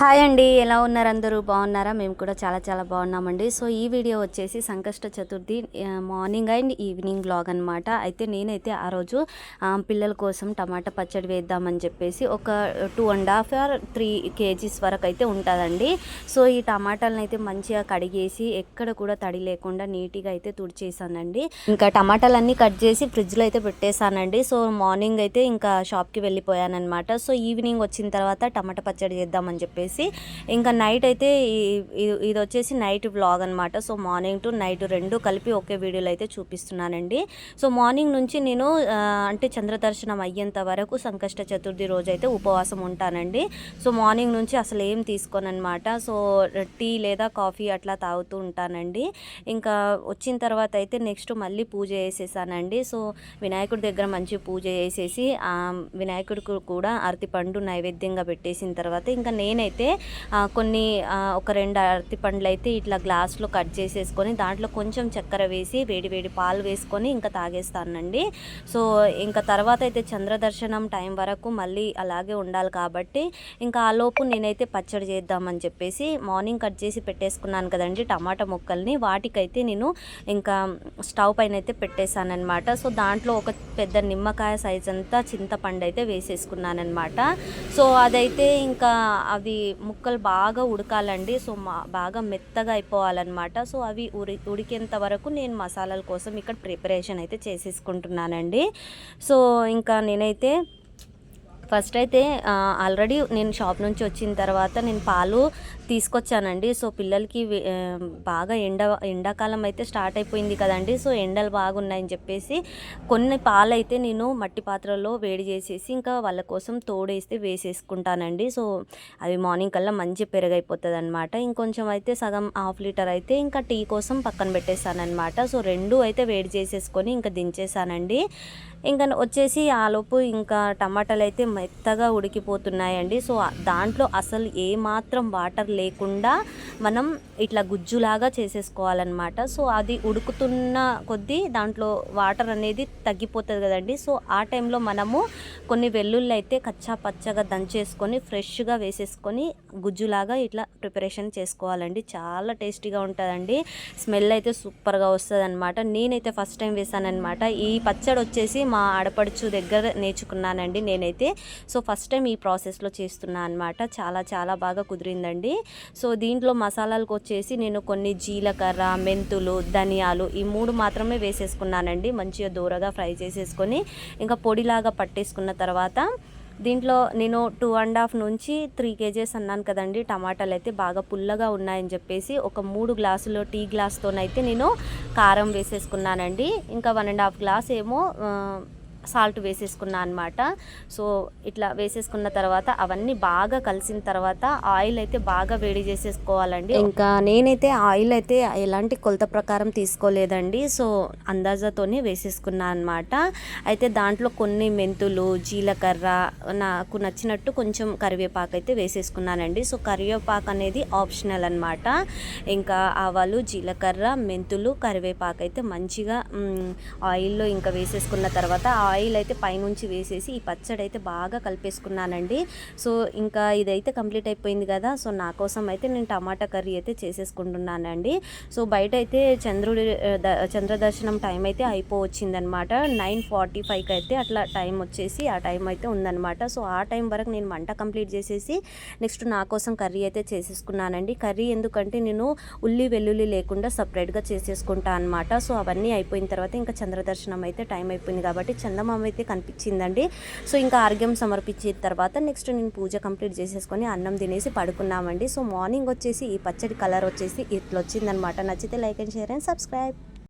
Hi అండి ఎలా ఉన్నారు అందరూ? బాగున్నారా? మేము కూడా చాలా చాలా బాగున్నామండి. సో ఈ వీడియో వచ్చేసి Sankashta Chaturthi morning and evening blog అనమాట అయితే నేనైతే ఆ రోజు పిల్లల కోసం టమాటా పచ్చడి వేద్దామని చెప్పేసి ఒక two and half or three kgs వరకు అయితే ఉంటుందండి. సో ఈ టమాటాలను అయితే మంచిగా కడిగేసి ఎక్కడ కూడా తడి లేకుండా నీట్గా అయితే తుడిచేసానండి. ఇంకా టమాటాలన్నీ కట్ చేసి ఫ్రిడ్జ్లో అయితే పెట్టేశానండి సో మార్నింగ్ అయితే ఇంకా షాప్కి వెళ్ళిపోయానమాట సో ఈవినింగ్ వచ్చిన తర్వాత టమాటా పచ్చడి చేద్దామని చెప్పేసి ఇంకా నైట్ అయితే ఈ- ఇది వచ్చేసి నైట్ వ్లాగ్ అనమాట సో మార్నింగ్ టు నైట్ రెండు కలిపి ఒకే వీడియోలో అయితే చూపిస్తున్నానండి. సో మార్నింగ్ నుంచి నేను అంటే చంద్రదర్శనం అయ్యేంత వరకు సంకష్ట చతుర్థి రోజు అయితే ఉపవాసం ఉంటానండి. సో మార్నింగ్ నుంచి అసలు ఏం తీసుకోనమాట సో టీ లేదా కాఫీ అట్లా తాగుతూ ఉంటానండి. ఇంకా వచ్చిన తర్వాత అయితే నెక్స్ట్ మళ్ళీ పూజ చేసేసానండి. సో వినాయకుడి దగ్గర మంచి పూజ చేసేసి వినాయకుడికి కూడా అరటి పండు నైవేద్యంగా పెట్టేసిన తర్వాత ఇంకా నేనైతే అయితే కొన్ని ఒక రెండు అరటి పండ్లు అయితే ఇట్లా గ్లాస్లో కట్ చేసేసుకొని దాంట్లో కొంచెం చక్కెర వేసి వేడి వేడి పాలు వేసుకొని ఇంకా తాగేస్తానండి. సో ఇంకా తర్వాత అయితే చంద్రదర్శనం టైం వరకు మళ్ళీ అలాగే ఉండాలి కాబట్టి ఇంకా ఆ లోపు నేనైతే పచ్చడి చేద్దామని చెప్పేసి మార్నింగ్ కట్ చేసి పెట్టేసుకున్నాను కదండి టమాటా ముక్కల్ని. వాటికైతే నేను ఇంకా స్టవ్ పైన అయితే పెట్టేశానమాట సో దాంట్లో ఒక పెద్ద నిమ్మకాయ సైజ్ అంతా చింతపండు అయితే వేసేసుకున్నానమాట సో అదైతే ఇంకా అవి ముక్కలు బాగా ఉడకాలండి. సో మా బాగా మెత్తగా అయిపోవాలన్నమాట. సో అవి ఉడి ఉడికేంత వరకు నేను మసాలాల కోసం ఇక్కడ ప్రిపరేషన్ అయితే చేసేసుకుంటున్నానండి. సో ఇంకా నేనైతే ఫస్ట్ అయితే ఆల్రెడీ నేను షాప్ నుంచి వచ్చిన తర్వాత నేను పాలు తీసుకొచ్చానండి. సో పిల్లలకి బాగా ఎండ ఎండాకాలం అయితే స్టార్ట్ అయిపోయింది కదండి. సో ఎండలు బాగున్నాయని చెప్పేసి కొన్ని పాలు అయితే నేను మట్టి పాత్రలో వేడి చేసేసి ఇంకా వాళ్ళ కోసం తోడేస్తే వేసేసుకుంటానండి. సో అవి మార్నింగ్ కల్లా మంచి పెరుగైపోతుంది అనమాట ఇంకొంచెం అయితే సగం హాఫ్ లీటర్ అయితే ఇంకా టీ కోసం పక్కన పెట్టేశానమాట సో రెండు అయితే వేడి చేసేసుకొని ఇంకా దించేసానండి. ఇంకా వచ్చేసి ఆలోపు ఇంకా టమాటాలు అయితే మెత్తగా ఉడికిపోతున్నాయండి. సో దాంట్లో అసలు ఏ మాత్రం వాటర్ లేకుండా మనం ఇట్లా గుజ్జులాగా చేసేసుకోవాలన్నమాట. సో అది ఉడుకుతున్న కొద్దీ దాంట్లో వాటర్ అనేది తగ్గిపోతుంది కదండి. సో ఆ టైంలో మనము కొన్ని వెల్లుల్లి అయితే కచ్చా పచ్చగా దంచేసుకొని ఫ్రెష్గా వేసేసుకొని గుజ్జులాగా ఇట్లా ప్రిపరేషన్ చేసుకోవాలండి. చాలా టేస్టీగా ఉంటుందండి. స్మెల్ అయితే సూపర్గా వస్తుంది అనమాట నేనైతే ఫస్ట్ టైం వేసానమాట ఈ పచ్చడి వచ్చేసి మా ఆడపడుచు దగ్గర నేర్చుకున్నానండి నేనైతే. సో ఫస్ట్ టైం ఈ ప్రాసెస్లో చేస్తున్నాను అనమాట చాలా చాలా బాగా కుదిరిందండి. సో దీంట్లో మసాలాలకు వచ్చేసి నేను కొన్ని జీలకర్ర మెంతులు ధనియాలు ఈ మూడు మాత్రమే వేసేసుకున్నానండి. మంచిగా దూరగా ఫ్రై చేసేసుకొని ఇంకా పొడిలాగా పట్టేసుకున్న తర్వాత దీంట్లో నేను టూ అండ్ హాఫ్ నుంచి త్రీ కేజెస్ అన్నాను కదండి. టమాటాలు అయితే బాగా పుల్లగా ఉన్నాయని చెప్పేసి ఒక మూడు గ్లాసులో టీ గ్లాస్తోనైతే నేను కారం వేసేసుకున్నానండి. ఇంకా వన్ అండ్ హాఫ్ గ్లాస్ ఏమో సాల్ట్ వేసేసుకున్నా అనమాట సో ఇట్లా వేసేసుకున్న తర్వాత అవన్నీ బాగా కలిసిన తర్వాత ఆయిల్ అయితే బాగా వేడి చేసేసుకోవాలండి. ఇంకా నేనైతే ఆయిల్ అయితే ఎలాంటి కొలత ప్రకారం తీసుకోలేదండి. సో అందాజాతోనే వేసేసుకున్నా అనమాట అయితే దాంట్లో కొన్ని మెంతులు జీలకర్ర నాకు నచ్చినట్టు కొంచెం కరివేపాకు అయితే వేసేసుకున్నానండి. సో కరివేపాకు అనేది ఆప్షనల్ అనమాట ఇంకా ఆవాలు జీలకర్ర మెంతులు కరివేపాకు అయితే మంచిగా ఆయిల్లో ఇంకా వేసేసుకున్న తర్వాత ఆయిల్ ఆయిల్ అయితే పైనుంచి వేసేసి ఈ పచ్చడి అయితే బాగా కలిపేసుకున్నానండి. సో ఇంకా ఇదైతే కంప్లీట్ అయిపోయింది కదా సో నా కోసం అయితే నేను టమాటా కర్రీ అయితే చేసేసుకుంటున్నానండి. సో బయట అయితే చంద్రుడి చంద్రదర్శనం టైం అయితే అయిపోవచ్చిందనమాట. నైన్ ఫార్టీ ఫైవ్కి అయితే అట్లా టైం వచ్చేసి ఆ టైం అయితే ఉందన్నమాట సో ఆ టైం వరకు నేను వంట కంప్లీట్ చేసేసి నెక్స్ట్ నా కోసం కర్రీ అయితే చేసేసుకున్నానండి. కర్రీ ఎందుకంటే నేను ఉల్లి వెల్లుల్లి లేకుండా సపరేట్గా చేసేసుకుంటా అనమాట. సో అవన్నీ అయిపోయిన తర్వాత ఇంకా చంద్రదర్శనం అయితే టైం అయిపోయింది కాబట్టి చందమామ అయితే కనిపించిందండి. సో ఇంకా ఆర్గ్యం సమర్పించిన తర్వాత నెక్స్ట్ నేను పూజ కంప్లీట్ చేసేసుకొని అన్నం తినేసి పడుకున్నామండి. సో మార్నింగ్ వచ్చేసి ఈ పచ్చడి కలర్ వచ్చేసి ఇట్లా వచ్చిందనమాట నచ్చితే like and share and subscribe.